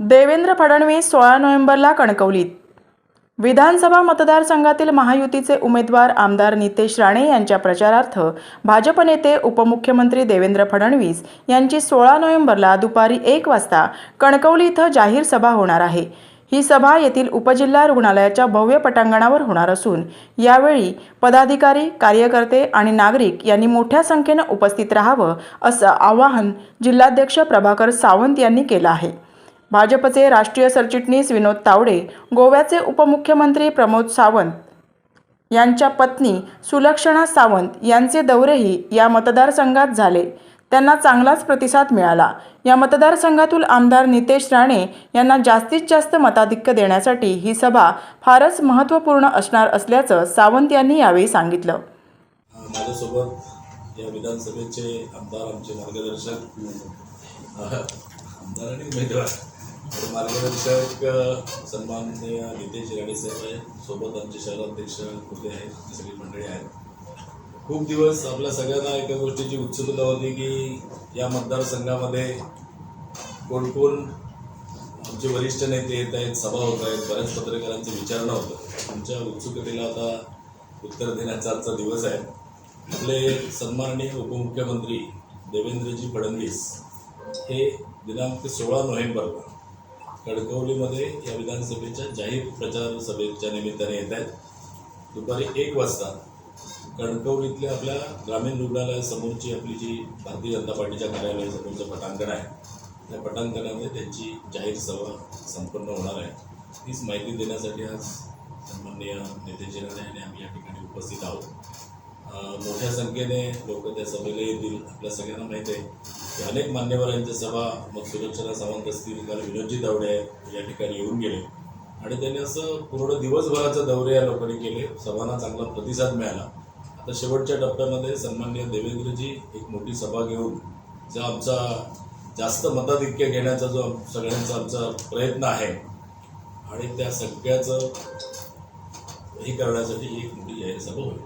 देवेंद्र फडणवीस सोळा नोव्हेंबरला कणकवलीत. विधानसभा मतदारसंघातील महायुतीचे उमेदवार आमदार नितेश राणे यांच्या प्रचारार्थ भाजप नेते उपमुख्यमंत्री देवेंद्र फडणवीस यांची सोळा नोव्हेंबरला दुपारी एक वाजता कणकवली इथं जाहीर सभा होणार आहे. ही सभा येथील उपजिल्हा रुग्णालयाच्या भव्य पटांगणावर होणार असून यावेळी पदाधिकारी कार्यकर्ते आणि नागरिक यांनी मोठ्या संख्येनं उपस्थित राहावं असं आवाहन जिल्हाध्यक्ष प्रभाकर सावंत यांनी केलं आहे. भाजपचे राष्ट्रीय सरचिटणीस विनोद तावडे गोव्याचे उपमुख्यमंत्री प्रमोद सावंत यांच्या पत्नी सुलक्षणा सावंत यांचे दौरेही या मतदारसंघात झाले. त्यांना चांगलाच प्रतिसाद मिळाला. या मतदारसंघातील आमदार नितेश राणे यांना जास्तीत जास्त मताधिक्य देण्यासाठी ही सभा फारच महत्त्वपूर्ण असणार असल्याचं सावंत यांनी यावेळी सांगितलं. माझ्यासोबत या विधानसभेचे आमदार आमचे मार्गदर्शक आमदार आणि उमेदवार मार्गदर्शक सन्माननीय नितेश राणे साहेब आहे सोबत आमचे शहराध्यक्ष होते आहेत. ती सगळी मंडळी आहेत. खूप दिवस आपल्या सगळ्यांना एका गोष्टीची उत्सुकता होती की या मतदारसंघामध्ये कोण कोण आमचे वरिष्ठ नेते येत आहेत सभा होत आहेत बऱ्याच पत्रकारांचं विचारणं होतं. तुमच्या उत्सुकतेला आता उत्तर देण्याचा आजचा दिवस आहे. आपले सन्माननीय उपमुख्यमंत्री देवेंद्रजी फडणवीस हे दिनांक सोळा नोव्हेंबरला कणकवलीमध्ये या विधानसभेच्या जाहीर प्रचार सभेच्या निमित्ताने येत आहेत. दुपारी एक वाजता कणकवलीतल्या आपल्या ग्रामीण रुग्णालयासमोरची आपली जी भारतीय जनता पार्टीच्या कार्यालयासमोरचं पटांगण आहे. त्या पटांगणामध्ये त्यांची जाहीर सभा संपन्न होणार आहे. तीच माहिती देण्यासाठी आज सन्माननीय नेते जिराणे आणि आम्ही या ठिकाणी उपस्थित आहोत. मोठ्या संख्येने लोक त्या सभेला येतील. आपल्या सगळ्यांना माहीत आहे की अनेक मान्यवरांच्या सभा. मग सुरक्षणा सावंत असतील काल विनोदजी दावडे या ठिकाणी येऊन गेले. आणि त्यांनी असं पूर्ण दिवसभराचं दौरे या लोकांनी केले. सभांना चांगला प्रतिसाद मिळाला. आता शेवटच्या टप्प्यामध्ये सन्माननीय देवेंद्रजी एक मोठी सभा घेऊन जो आमचा जास्त मताधिक्य घेण्याचा जो सगळ्यांचा आमचा प्रयत्न आहे आणि त्या सगळ्याचं हे करण्यासाठी एक मोठी जाहीर सभा होईल.